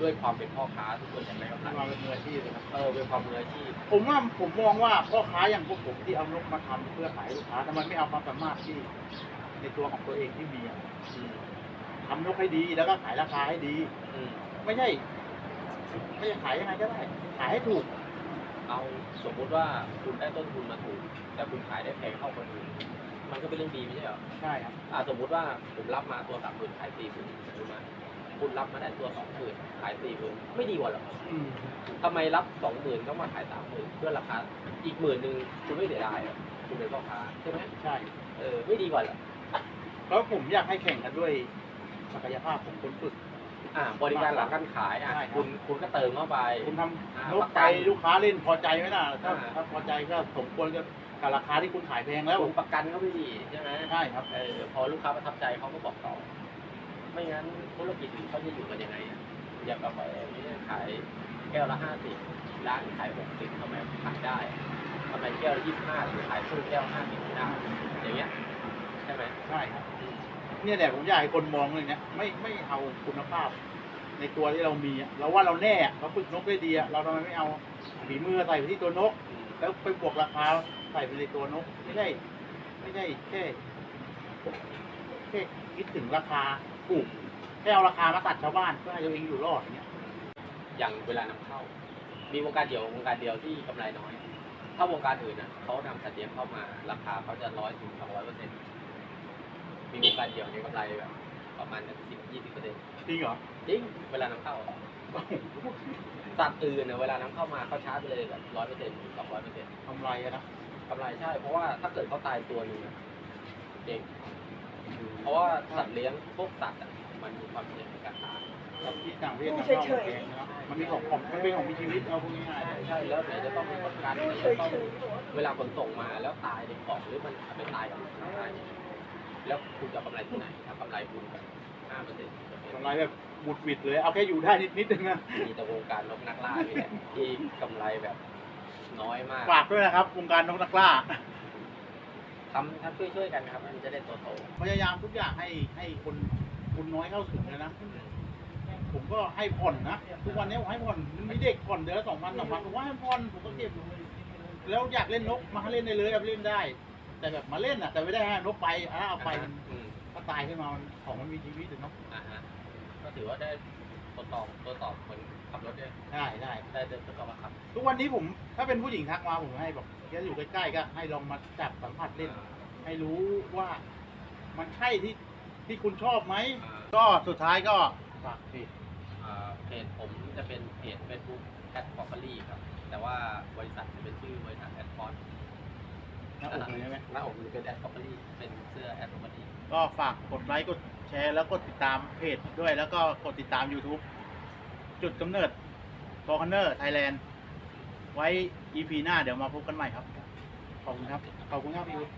ด้วยความเป็นพ่อค้าทุกคนอยากได้กำไรมาเป็นมืออาชีพเลยครับเออเป็นความมืออาชีพผมว่าผมมองว่าพ่อค้าอย่างพวกผมที่เอานกมาทำเพื่อขายให้ลูกค้าทำไมไม่เอาความสามารถที่ ในตัวของตัวเองที่มีอะอืมทำนกให้ดีแล้วก็ขายราคาให้ดี อืมไม่ใช่ไม่ใช่ขายยังไงก็ได้ ขายให้ถูก เอาสมมุติว่าคุณได้ต้นทุนมาถูก แต่คุณขายได้แพงเท่าคนอื่นมันก็เป็นเรื่องดีไม่ใช่เหรอ ใช่ครับ อ่าสมมุติว่าผมรับมาตัวสามหมื่นขายสี่หมื่นสมมติว่า คุณรับมาได้ตัวสองหมื่นขายสี่หมื่นไม่ดีกว่าเหรออืมทำไมรับสองหมื่นต้องมาขายสามหมื่นเพื่อราคาอีกหมื่นหนึ่งคุณไม่เสียดายเหรอคุณเป็นพ่อค้าใช่ไหมใช่เออไม่ดีกว่าเหรอแล้วผมอยากให้แข่งกันด้วยศักยภาพของคนฝึกอ่าบริการหลังการขายอะใช่ครับคุณคุณก็เติมเข้าไป คุณทอ่าำนกไปลูกค้าเล่นพอใจไหมล่ะถ้าอ่าถ้าพอใจก็สมควรกับกับราคาที่คุณขายแพงแล้วคุณประกันเขาไม่ดีใช่ไหมใช่ครับเออพอลูกค้าประทับใจเขาก็บอกต่อ ไม่งั้นธุรกิจอื่นเขาจะอยู่กันยังไงอะอย่างกาแฟนี่ขายแก้วละห้าสิบร้านขายหกสิบทำไมขายได้ทำไมแก้วละยี่สิบห้าถึงขายสู้แก้วห้าสิบไม่ได้อย่างเงี้ยใช่ไหมใช่ครับเนี่ยแหละผมอยากให้คนมองเลยเนี่ยไม่ไม่เอาคุณภาพ ในตัวที่เรามีอะเราว่าเราแน่อะเราฝึกนกได้ดีอะเราทำไมไม่เอาฝีมือใส่ไปที่ตัวนกอืมแล้วไปบวกราคาใส่ไปในตัวนกไม่ได้ไม่ได้แค่แค่คิดถึงราคา ถูกแค่เอาราคามาตัดชาวบ้านเพื่อให้ตัวเองอยู่รอดอย่างเงี้ยอย่างเวลานำเข้า มีวงการเดียววงการเดียวที่กำไรน้อย ถ้าวงการอื่นนะเขานำสัตว์เลี้ยงเข้ามาราคาเขาจะร้อยถึงสองร้อยเปอร์เซ็นต์มีวงการเดียวในกำไรแบบประมาณสิบยี่สิบเปอร์เซ็นต์จริงเหรอจริงเวลานำเข้าอะสัตว์อื่นเนี่ยเวลานำเข้ามาเขาชาร์จไปเลยแบบร้อยเปอร์เซ็นต์สองร้อยเปอร์เซ็นต์ทำไรอะนะกำไรใช่เพราะว่าถ้าเกิดเขาตายตัวหนึงอะเจ๊ง เพราะว่าสัตว์เลี้ยงพวกสัตว์อะมันมีความเสี่ยงในการตายเราที่ต่างประเทศต่างชาติแพงนะมันมีของของมันเป็นของมีชีวิตเอาพวกง่ายใช่ใช่แล้วไหนจะต้องมีประกันไหนจะต้องเวลาขนส่งมาแล้วตายในกล่องหรือมันไปตายกับทางตายแล้วคุณจะเอากำไรที่ไหนถ้ากำไรคุณแบบห้าเปอร์เซ็นต์ๆทำไรแบบบุดหวิดเลย เอาแค่อยู่ได้นิดนิดๆนึงนะมีแต่วงการนกนักล่านี่แหละที่กำไรแบบน้อยมาก ฝากด้วยนะครับวงการนกนักล่า ทำทำช่วยๆกันนะครับมันจะได้โตโตพยายามทุกอย่างให้ให้คนคนน้อยเข้าถึงเลยนะ ผมก็ให้ผ่อนนะ ทุกวันนี้ผมให้ผ่อนมันมีเด็กผ่อนเดือนละสองพันสองพันผมว่าให้ผ่อนผมก็เก็บแล้วอยากเล่นนกมาให้เล่นได้เลยเอาไปเล่นได้ แต่แบบมาเล่นอะ แต่ไม่ได้ให้นกไปอะเอาไปมันอืมถ้าตายขึ้นมามันของมันมีชีวิตอะเนาะอ่าฮะ ก็ถือว่าได้ตัวตอบตัวตอบคนขับรถด้วยได้ได้ได้เดินตัวตอบมาขับทุกวันนี้ผมถ้าเป็นผู้หญิงทักมาผมให้แบบแค่อยู่ใกล้ๆก็ให้ลองมาจับสัมผัสเล่น ให้รู้ว่ามันใช่ที่ที่คุณชอบไหมอ่าก็สุดท้ายก็ฝากเพจอ่าเพจผมจะเป็นเพจ Facebook แอดฟอร์รี่ครับ แต่ว่าบริษัทจะเป็นชื่อบริษัทแอดฟอร์ หน้าอกเลยใช่ไหมหน้าอกจะเป็นแอดฟอร์รี่เป็นเสื้อแอดฟอร์รี่ก็ฝากกดไลค์กดแชร์แล้วกดติดตามเพจด้วยแล้วก็กดติดตาม YouTube จุดกำเนิด f o r เนอร์ไทยแลนด์ไว้ EP หน้าเดี๋ยวมาพบกันใหม่ครับ ขอบคุณครับ ขอบคุณครับพี่วุฒิ